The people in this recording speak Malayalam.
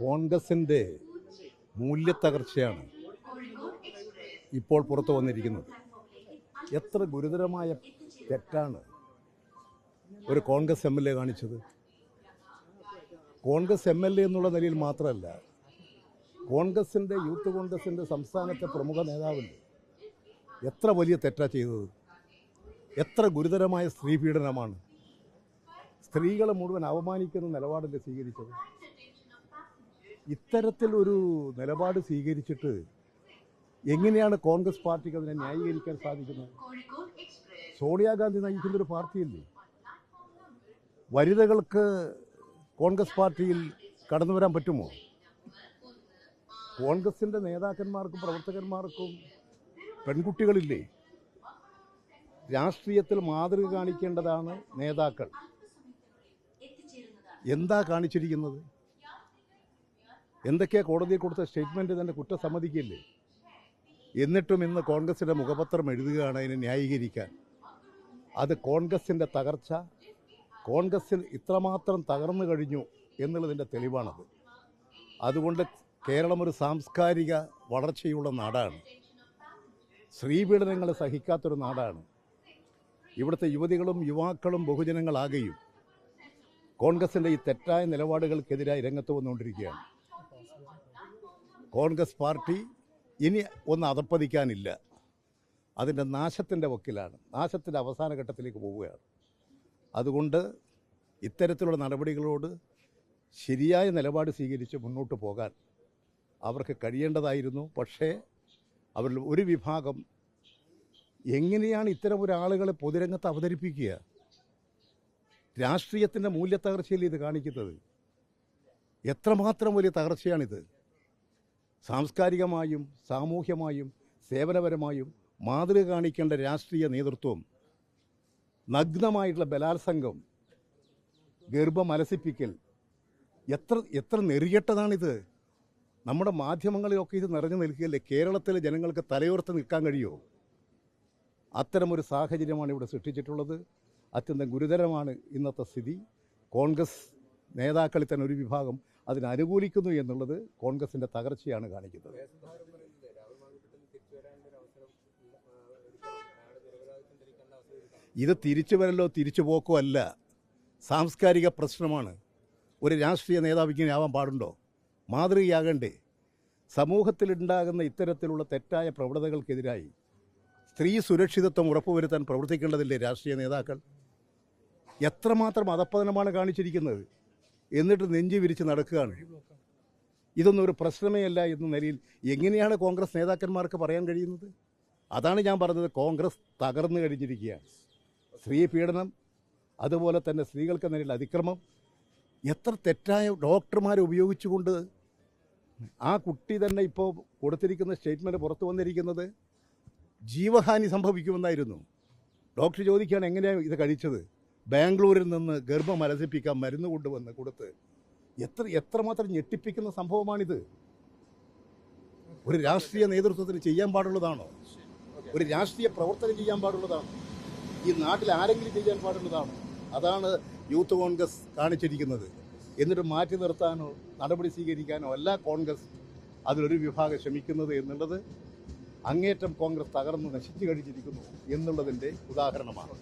കോൺഗ്രസിന്റെ മൂല്യത്തകർച്ചയാണ് ഇപ്പോൾ പുറത്തു വന്നിരിക്കുന്നത്. എത്ര ഗുരുതരമായ തെറ്റാണ് ഒരു കോൺഗ്രസ് എം എൽ എ കാണിച്ചത്. കോൺഗ്രസ് എം എൽ എ എന്നുള്ള നിലയിൽ മാത്രമല്ല കോൺഗ്രസിന്റെ യൂത്ത് കോൺഗ്രസിന്റെ സംസ്ഥാനത്തെ പ്രമുഖ നേതാവിന്റെ എത്ര വലിയ തെറ്റാ ചെയ്തത്? എത്ര ഗുരുതരമായ സ്ത്രീ പീഡനമാണ്? സ്ത്രീകളെ മുഴുവൻ അവമാനിക്കുന്ന നിലപാടല്ലേ സ്വീകരിച്ചത്? ഇത്തരത്തിലൊരു നിലപാട് സ്വീകരിച്ചിട്ട് എങ്ങനെയാണ് കോൺഗ്രസ് പാർട്ടിക്ക് അതിനെ ന്യായീകരിക്കാൻ സാധിക്കുന്നത്? സോണിയാഗാന്ധി നയിക്കുന്ന ഒരു പാർട്ടിയല്ലേ? വനിതകൾക്ക് കോൺഗ്രസ് പാർട്ടിയിൽ കടന്നു വരാൻ പറ്റുമോ? കോൺഗ്രസിന്റെ നേതാക്കന്മാർക്കും പ്രവർത്തകന്മാർക്കും പെൺകുട്ടികളില്ലേ? രാഷ്ട്രീയത്തിൽ മാതൃക കാണിക്കേണ്ടതാണ് നേതാക്കൾ. എന്താ കാണിച്ചിരിക്കുന്നത്? എന്തൊക്കെയാ കോടതിയിൽ കൊടുത്ത സ്റ്റേറ്റ്മെന്റ് തന്നെ കുറ്റം സമ്മതിക്കില്ലേ എന്നിട്ടും ഇന്ന് കോൺഗ്രസിന്റെ മുഖപത്രം എഴുതുകയാണ് അതിനെ ന്യായീകരിക്കാൻ. അത് കോൺഗ്രസിന്റെ തകർച്ച കോൺഗ്രസിൽ ഇത്രമാത്രം തകർന്നു കഴിഞ്ഞു എന്നുള്ളതിന്റെ തെളിവാണത്. അതുകൊണ്ട് കേരളം ഒരു സാംസ്കാരിക വളർച്ചയുള്ള നാടാണ്. സ്ത്രീപീഡനങ്ങൾ സഹിക്കാത്തൊരു നാടാണ്. ഇവിടുത്തെ യുവതികളും യുവാക്കളും ബഹുജനങ്ങളാകെയും കോൺഗ്രസിന്റെ ഈ തെറ്റായ നിലപാടുകൾക്കെതിരായി രംഗത്ത് വന്നുകൊണ്ടിരിക്കുകയാണ്. കോൺഗ്രസ് പാർട്ടി ഇനി ഒന്ന് അതപ്പതിക്കാനില്ല. അതിന്റെ നാശത്തിന്റെ വക്കിലാണ്. നാശത്തിന്റെ അവസാന ഘട്ടത്തിലേക്ക് പോവുകയാണ്. അതുകൊണ്ട് ഇത്തരത്തിലുള്ള നടപടികളോട് ശരിയായ നിലപാട് സ്വീകരിച്ച് മുന്നോട്ട് പോകാൻ അവർക്ക് കഴിയേണ്ടതായിരുന്നു. പക്ഷേ അവരിൽ ഒരു വിഭാഗം എങ്ങനെയാണ് ഇത്തരം ഒരാളുകളെ പൊതുരംഗത്ത് അവതരിപ്പിക്കുക? രാഷ്ട്രീയത്തിന്റെ മൂല്യത്തകർച്ചയിൽ ഇത് കാണിക്കുന്നത്? എത്രമാത്രം വലിയ തകർച്ചയാണിത്. സാംസ്കാരികമായും സാമൂഹ്യമായും സേവനപരമായും മാതൃക കാണിക്കേണ്ട രാഷ്ട്രീയ നേതൃത്വം നഗ്നമായിട്ടുള്ള ബലാത്സംഗം ഗർഭം അലസിപ്പിക്കൽ എത്ര എത്ര നെറികെട്ടതാണിത്. നമ്മുടെ മാധ്യമങ്ങളിലൊക്കെ ഇത് നിറഞ്ഞു നിൽക്കുകയല്ലേ? കേരളത്തിലെ ജനങ്ങൾക്ക് തലയോർത്ത് നിൽക്കാൻ കഴിയുമോ? അത്തരമൊരു സാഹചര്യമാണ് ഇവിടെ സൃഷ്ടിച്ചിട്ടുള്ളത്. അത്യന്തം ഗുരുതരമാണ് ഇന്നത്തെ സ്ഥിതി. കോൺഗ്രസ് നേതാക്കളിൽ തന്നെ ഒരു വിഭാഗം അതിനനുകൂലിക്കുന്നു എന്നുള്ളത് കോൺഗ്രസിന്റെ തകർച്ചയാണ് കാണിക്കുന്നത്. ഇത് തിരിച്ചു വരലോ തിരിച്ചു പോക്കോ അല്ല. സാംസ്കാരിക പ്രശ്നമാണ്. ഒരു രാഷ്ട്രീയ നേതാവ് ഇങ്ങനെ ആവാൻ പാടുണ്ടോ? മാതൃകയാകണ്ടേ. സമൂഹത്തിലുണ്ടാകുന്ന ഇത്തരത്തിലുള്ള തെറ്റായ പ്രവണതകൾക്കെതിരായി സ്ത്രീ സുരക്ഷിതത്വം ഉറപ്പുവരുത്താൻ പ്രവർത്തിക്കേണ്ടതില്ലേ രാഷ്ട്രീയ നേതാക്കൾ? എത്രമാത്രം അധപ്പതനമാണ് കാണിച്ചിരിക്കുന്നത്? എന്നിട്ട് നെഞ്ചു വിരിച്ച് നടക്കുകയാണ്. ഇതൊന്നും ഒരു പ്രശ്നമേ അല്ല എന്ന നിലയിൽ എങ്ങനെയാണ് കോൺഗ്രസ് നേതാക്കന്മാർക്ക് പറയാൻ കഴിയുന്നത്? അതാണ് ഞാൻ പറഞ്ഞത് കോൺഗ്രസ് തകർന്നു കഴിഞ്ഞിരിക്കുകയാണ്. സ്ത്രീ പീഡനം അതുപോലെ തന്നെ സ്ത്രീകൾക്ക് നേരിൽ അതിക്രമം. എത്ര തെറ്റായ ഡോക്ടർമാരെ ഉപയോഗിച്ചുകൊണ്ട് ആ കുട്ടി തന്നെ ഇപ്പോൾ കൊടുത്തിരിക്കുന്ന സ്റ്റേറ്റ്മെന്റ് പുറത്തു വന്നിരിക്കുന്നത് ജീവഹാനി സംഭവിക്കുമെന്നായിരുന്നു. ഡോക്ടർ ചോദിക്കുകയാണ് എങ്ങനെയാണ് ഇത് കഴിച്ചത്? ബാംഗ്ലൂരിൽ നിന്ന് ഗർഭം അലസിപ്പിക്കാൻ മരുന്ന് കൊണ്ടുവന്ന് കൊടുത്ത് എത്ര എത്രമാത്രം ഞെട്ടിപ്പിക്കുന്ന സംഭവമാണിത്? ഒരു രാഷ്ട്രീയ നേതൃത്വത്തിന് ചെയ്യാൻ പാടുള്ളതാണോ? ഒരു രാഷ്ട്രീയ പ്രവർത്തനം ചെയ്യാൻ പാടുള്ളതാണോ? ഈ നാട്ടിൽ ആരെങ്കിലും ചെയ്യാൻ പാടുള്ളതാണോ? അതാണ് യൂത്ത് കോൺഗ്രസ് കാണിച്ചിരിക്കുന്നത്. എന്നിട്ട് മാറ്റി നിർത്താനോ നടപടി സ്വീകരിക്കാനോ അല്ല കോൺഗ്രസ് അതിലൊരു വിഭാഗം ശ്രമിക്കുന്നത് എന്നുള്ളത് അങ്ങേറ്റം കോൺഗ്രസ് തകർന്ന് നശിച്ചു കഴിച്ചിരിക്കുന്നു എന്നുള്ളതിന്റെ ഉദാഹരണമാണ്.